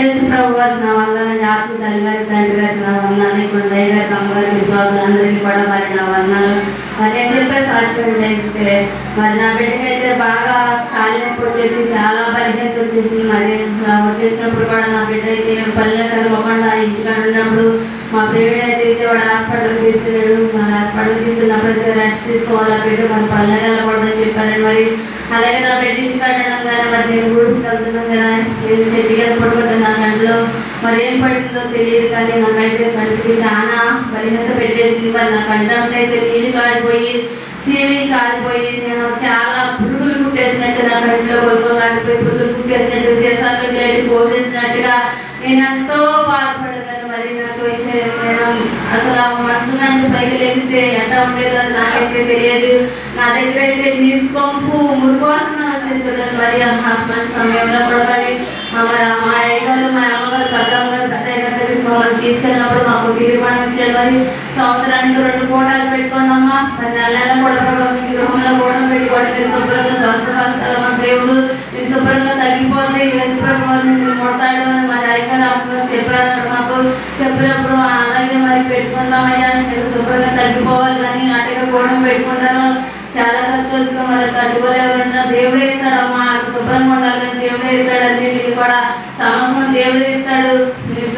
తెలుసు ప్రభు వారి నా వందనాలు జ్ఞాపకం తల్లి గారి తండ్రి గారి నా వందనాలు ఇప్పుడు దయ అమ్మగారి విశ్వాసం అందరికీ కూడా మరి నా వందనాలు మరి నేను చెప్పే సాక్ష్యం ఏంటంటే మరి నా బిడ్డకి అయితే బాగా కాలినప్పుడు వచ్చేసి చాలా బలహీనత వచ్చేసింది మరి వచ్చేసినప్పుడు కూడా నా బిడ్డ అయితే పల్లెకర ఒకండా ఇంటికాడ ఉన్నప్పుడు మా ప్రేమిడ అయితే తీసేవాడు హాస్పిటల్కి తీసుకెళ్ళాడు. మన హాస్పిటల్కి తీసుకున్నప్పుడు అయితే రెస్ట్ తీసుకోవాలి పెట్టు బిడ్డ మన పల్లె కలపడదని చెప్పారండి మరి. అలాగే నా బిడ్డ కట్టడం కానీ మరి నేను గుడికి వెళ్తున్నాను కదా నేను చెట్టు కింద పడుకుంటాను నా గంటలో మరి ఏం పడిందో తెలియదు కానీ నాకైతే కంటికి చాలా బలిహత పెట్టేసింది. మరి నా కంటి అయితే నీళ్ళు కారిపోయి సీవి కారిపోయి నేను చాలా పురుగులు కుట్టేసినట్టు నా కంటిలో గొలుపు కారిపోయి పురుగులు కుట్టేసినట్టు సీసా పెట్టినట్టు పోసేసినట్టుగా నేను ఎంతో బాధపడగలను నేను అసలు ఆ మంచి పైకి లేగితే ఎట్లా ఉండేదో అది నాకైతే తెలియదు. నా దగ్గర అయితే నీసుకొంపు మురువాసన వచ్చేసేది మరి ఆ హస్బెండ్ సమయంలో కూడా మరి మా మరి మా అయ్యగారు మా అమ్మగారు పెద్దమ్మ గారు పెద్ద దగ్గరికి మమ్మల్ని తీసుకెళ్ళినప్పుడు మాకు తీర్మానం ఇచ్చారు. మరి సంవత్సరానికి రెండు కోటాలు పెట్టుకోండమ్మా మరి నెల నెల కూడా ప్రభావ మీ గృహంలో కూడా పెట్టుకోండి. మీరు శుభ్రంగా స్వస్థపడతారు మా దేవుడు. మీకు శుభ్రంగా తగ్గిపోతే యేసు మీరు ముడతాడు అని మరి అయ్యగారు అప్పుడు చెప్పారు మాకు. చెప్పినప్పుడు పెట్టుకుందామయ్యా మరి మీరు శుభ్రంగా తగ్గిపోవాలి కానీ నాటిగా కూడా పెట్టుకుంటారు చాలా ఖర్చు అవుతుంది మరి తట్టుకోలే ఎవరన్నా. దేవుడే ఇస్తాడమ్మా శుభ్రంగా ఉండాలి దేవుడే ఇస్తాడు. అన్నింటికి కూడా సమస్యను దేవుడే ఇస్తాడు.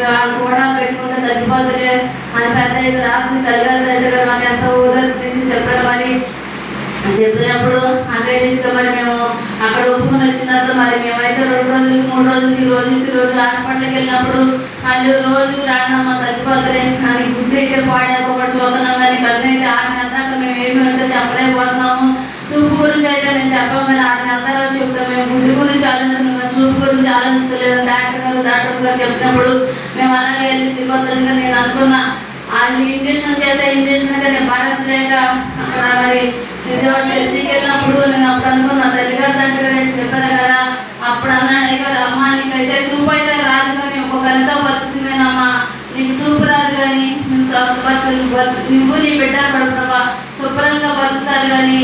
వాళ్ళు కూడా పెట్టుకుంటే తగ్గిపోతుంది అని పెద్ద రాత్రి తల్లిగారు తండ్రి మాకు ఎంతో ఊదరి చెప్పారు మరి. చెప్పినప్పుడు అదే రీతిగా మరి మేము ఒప్పుకొని మరి మేమైతే రెండు రోజులకి మూడు రోజులకి రోజు నుంచి రోజు హాస్పిటల్కి వెళ్ళినప్పుడు వాళ్ళు రోజు రాండమ్మ తగ్గిపోతుంది కానీ గుడ్డు దగ్గర పాడకపోవడం ఒకటి చూస్తున్నాం కానీ కన్ను అయితే ఆరు నెలల దాకా మేము ఏమి అంటే చెప్పలేకపోతున్నాము. చూపు గురించి అయితే మేము చెప్పాము కానీ ఆరు నెలల తర్వాత చెప్తాం. మేము గుడ్డు గురించి ఆలోచన కానీ చూపు గురించి ఆలోచించలేదు డాక్టర్ గారు డాక్టర్ గారు చెప్పినప్పుడు మేము అలాగే వెళ్ళి తిరిగి నేను అనుకున్నా వాళ్ళు చేసే ఇంజక్షన్ అయితే నేను భావించలేక అక్కడ మరి నిజవాడ చర్చికి వెళ్ళినప్పుడు నేను అప్పుడు అనుకున్నా తల్లిగారు తండ్రి గారు చెప్పాను కదా. అప్పుడు అన్నాడు అయ్యారు అమ్మ నీకైతే చూపు అయితే రాదు కానీ ఒక గంట బతుకుతుందేనమ్మా నీకు చూపు రాదు కానీ నువ్వు స్వస్థ బతు నువ్వు నీ బిడ్డ పడుతున్నావా శుభ్రంగా బతుకుతారు కానీ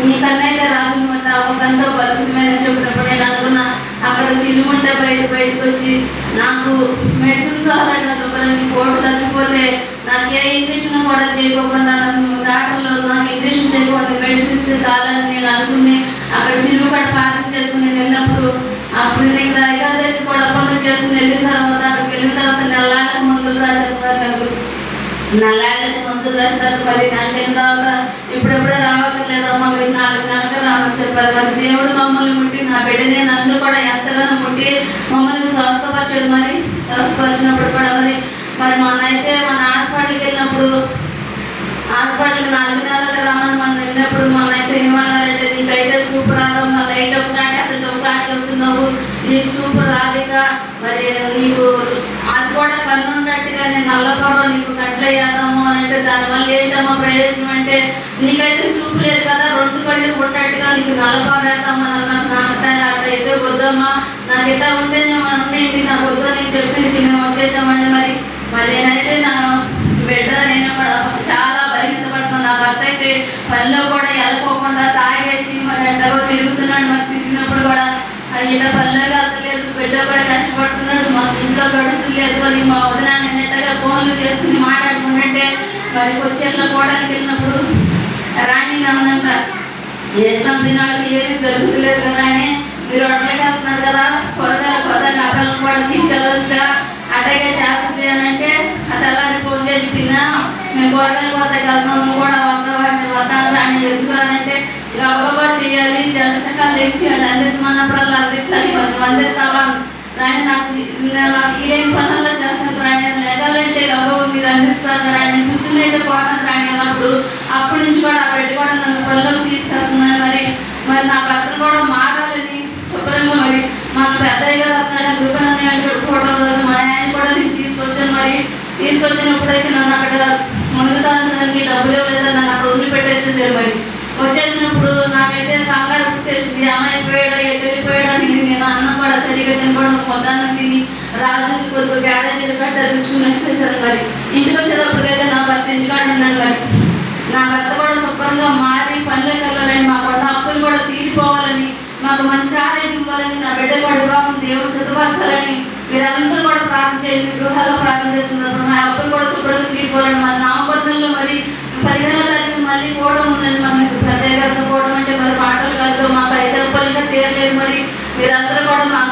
నీ కన్నైతే రాదు అనమాట ఒక గంట బతుకుతుందని చెప్పినప్పుడు నేను అనుకున్నా అక్కడ చిలుముంటే బయట బయటకు వచ్చి నాకు మెడిసిన్ ద్వారా శుభ్రంగా కోటు తగ్గిపోతే నాకు ఏ ఇంజక్షన్ కూడా చేయకుండా నన్ను డాక్టర్లు నాకు ఇంజక్షన్ చేయకుండా మెడిసిన్ ఇస్తే చాలని నేను అనుకుని అక్కడ సిల్లు కూడా పాఠం చేసుకుని నేను వెళ్ళినప్పుడు అప్పుడు నేను అయ్యగారి కూడా ఒప్పందం చేసుకుని వెళ్ళిన తర్వాత అక్కడికి వెళ్ళిన తర్వాత నల్లాళ్ళకు మందులు రాశారు. కూడా నాకు మందులు వేస్తారు మరి నాకు తర్వాత ఇప్పుడెప్పుడే రావట్లేదమ్మా మీరు నాలుగు నెలలు రావని చెప్పారు మరి దేవుడు మమ్మల్ని ముట్టి నా బిడ్డనే నన్ను కూడా ఎంతగానో ముట్టి మమ్మల్ని స్వస్థపరచాడు మరి స్వస్థపరిచినప్పుడు కూడా మరి మరి మొన్నైతే అయితే మన హాస్పిటల్కి వెళ్ళినప్పుడు హాస్పిటల్కి నాలుగు నెలలు రమ్మని మనం వెళ్ళినప్పుడు మన అయితే ఏమన్నారంటే నీకైతే సూపర్ రాదమ్మా లైట్ ఒకసారి అతను ఒకసారి చెబుతున్నావు నీకు సూపర్ రాలేక మరి నీకు అది కూడా కన్ను నేను నల్లకూర నీకు కట్లయ్యాదము అంటే దానివల్ల ఏంటమ్మా ప్రయోజనం అంటే నీకైతే చూపు లేదు కదా రెండు కళ్ళు ఉన్నట్టుగా నీకు నల్లకూర వేద్దామా అన్నారు నాకు అట్లయితే వద్దమ్మా. నాకు ఇట్లా ఉంటే నేను ఉండేది నాకు వద్దని చెప్పేసి మేము వచ్చేసామండి మరి. మరి నేనైతే నా బిడ్డ నేను చాలా బలహీనపడుతున్నాను నా భర్త అయితే పనిలో కూడా వెళ్ళిపోకుండా తాగేసి మరి ఎంతగో తిరుగుతున్నాడు. మరి తిరిగినప్పుడు కూడా "అది ఇలా పనిలో వెళ్తలేదు బిడ్డ కూడా కష్టపడుతున్నాడు. మాకు ఇంట్లో గడుపులేదు అని మా వదిన ఫోన్లు చేసుకుని మాట్లాడుకుంటుంటే మరి కొచ్చేళ్ళ కోడలికి వెళ్ళినప్పుడు రాణి నన్నంట ఏ చంపిన వాళ్ళకి ఏమీ జరుగుతులేదు కదా అని మీరు అట్లకి వెళ్తున్నారు కదా? కూరగాయల కొత్త డబ్బాలను కూడా తీసుకెళ్ళవచ్చా? అట్లాగే చేస్తుంది అని అంటే అది అలాగే ఫోన్ చేసి తిన్నా మేము కూరగాయల కొత్త వెళ్తున్నాం నువ్వు కూడా వద్దామంటే వద్దాం అని చెప్తున్నానంటే అబ్బాబా చేయాలి చక్కచకాలు తెచ్చి అందించమన్నప్పుడల్లా అందించాలి కొంతమంది కావాలి రాని నాకు ఇలా నాకు పనుల్లో చేస్తున్నారు రాణి లెగాలంటే గబగబా మీరు అందిస్తారు రాణి కూర్చుని అయితే పోతాను రాణి అన్నప్పుడు అప్పటి నుంచి కూడా ఆ బిడ్డ కూడా నన్ను పనులకు తీసుకెళ్తున్నాను మరి మరి నా భర్తలు కూడా మారాలని శుభ్రంగా మరి మన పెద్దయ్య గారు అన్నాడు కృపణని అంటాడు ఫోటో రోజు మా ఆయన కూడా నేను తీసుకొచ్చాను మరి తీసుకొచ్చినప్పుడు అయితే నన్ను అక్కడ ముందు దానికి డబ్బులు ఇవ్వలేదు నన్ను అక్కడ వదిలిపెట్టి వచ్చేసారు మరి. వచ్చేసినప్పుడు నాకైతే కంగారు పుట్టేసింది అమ్మాయి పోయాడా ఎటు వెళ్ళిపోయాడా అని నేను అన్నం కూడా సరిగా తినడం పొద్దున్న తిని రాజు కొద్దిగా బ్యారేజీలు కట్టారు తెచ్చుకుని వచ్చేసారు మరి. ఇంటికి వచ్చేటప్పటికైతే నా భర్త ఇంటికాడ ఉన్నాడు మరి. నా భర్త కూడా శుభ్రంగా మారి పనులకు వెళ్ళాలని మా కొండ అప్పులు కూడా తీరిపోవాలని మాకు మంచి ఆరోగ్యం ఇవ్వాలని నా బిడ్డ కూడా వివాహం దేవుడు సిద్ధపరచాలని మీరందరూ కూడా ప్రార్థన చేయండి. మీ గృహాల్లో ప్రార్థన చేస్తున్నారు. మా అప్పులు కూడా శుభ్రంగా తీసుకోవాలని మరి నామపత్రంలో మరి పదిహేను తారీఖు మళ్ళీ పోవడం ఉందండి మరి పెద్ద పోవడం అంటే మరి మాటలు కాదు. మాకు ఐదు రూపాయలుగా తీరలేదు. మరి మీరందరూ కూడా మా